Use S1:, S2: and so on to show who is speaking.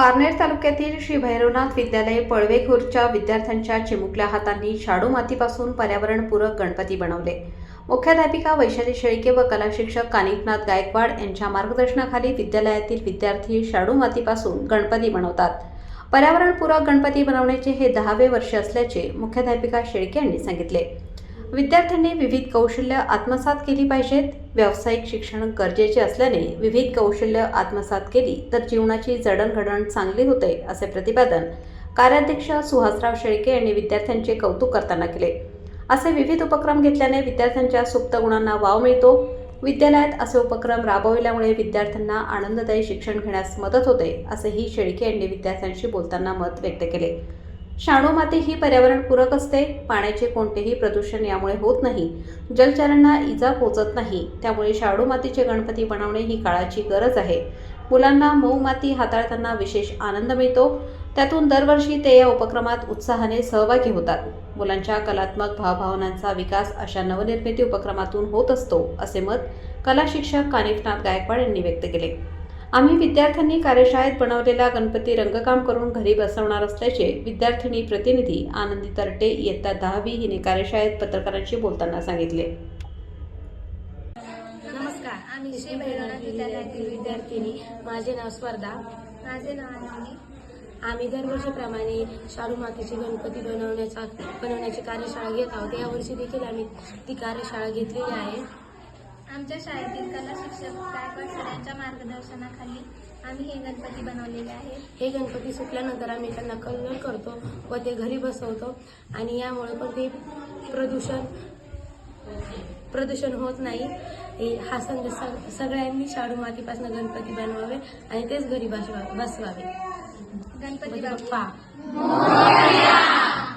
S1: पारनेर तालुक्यातील श्री भैरवनाथ विद्यालय पळवेखोरच्या विद्यार्थ्यांच्या चिमुकल्या हातांनी शाडू मातीपासून पर्यावरणपूरक गणपती बनवले. मुख्याध्यापिका वैशाली शेळके व कला शिक्षक कानिकनाथ गायकवाड यांच्या मार्गदर्शनाखाली विद्यालयातील विद्यार्थी शाडू मातीपासून गणपती बनवतात. पर्यावरणपूरक गणपती बनवण्याचे हे दहावे वर्ष असल्याचे मुख्याध्यापिका शेळके यांनी सांगितले. विद्यार्थ्यांनी विविध कौशल्य आत्मसात केली पाहिजेत. व्यावसायिक शिक्षण गरजेचे असल्याने विविध कौशल्य आत्मसात केली तर जीवनाची जडणघडण चांगली होते असे प्रतिपादन कार्याध्यक्ष सुहासराव शेळके यांनी विद्यार्थ्यांचे कौतुक करताना केले. असे विविध उपक्रम घेतल्याने विद्यार्थ्यांच्या सुप्त गुणांना वाव मिळतो. विद्यालयात असे उपक्रम राबविल्यामुळे विद्यार्थ्यांना आनंददायी शिक्षण घेण्यास मदत होते असेही शेळके यांनी विद्यार्थ्यांशी बोलताना मत व्यक्त केले. माती ही पर्यावरणपूरक असते. पाण्याचे कोणतेही प्रदूषण यामुळे होत नाही. जलचरांना इजा पोचत नाही. त्यामुळे शाडू मातीचे गणपती बनवणे ही काळाची गरज आहे. मुलांना मऊ माती हाताळताना विशेष आनंद मिळतो. त्यातून दरवर्षी ते या उपक्रमात उत्साहाने सहभागी होतात. मुलांच्या कलात्मक भावभावनांचा विकास अशा नवनिर्मिती उपक्रमातून होत असतो असे मत कला शिक्षक कानिफनाथ गायकवाड यांनी व्यक्त केले. आम्ही विद्यार्थ्यांनी कार्यशाळेत बनवलेला गणपती रंगकाम करून घरी बसवणार असल्याचे विद्यार्थिनी प्रतिनिधी आनंदी तरटे इयत्ता दहावी हिने कार्यशाळेत पत्रकारांशी बोलताना सांगितले.
S2: नमस्कार आम्ही श्री भैरवनाथ विद्यालयातील विद्यार्थिनी. माझे नाव स्पर्धा.
S3: माझे नाव अनन्या
S2: आम्ही दरवर्षीप्रमाणे शाडू मातीची गणपती बनवण्याचा बनवण्याची कार्यशाळा घेत आहोत. यावर्षी देखील आम्ही ती कार्यशाळा घेतलेली आहे.
S3: आमच्या शाळेतील कला शिक्षक गायकवाड सर यांच्या मार्गदर्शनाखाली आम्ही हे गणपती बनवलेले आहेत
S2: हे गणपती सुटल्यानंतर आम्ही त्यांना कलर करतो व ते घरी बसवतो आणि यामुळे पण ते प्रदूषण प्रदूषण होत नाही. हे- संदेश सग- सगळ्यांनी शाडू मातीपासून गणपती बनवावे आणि तेच घरी बसवा बसवावे.
S3: गणपती बाप्पा.
S2: बाप्पा.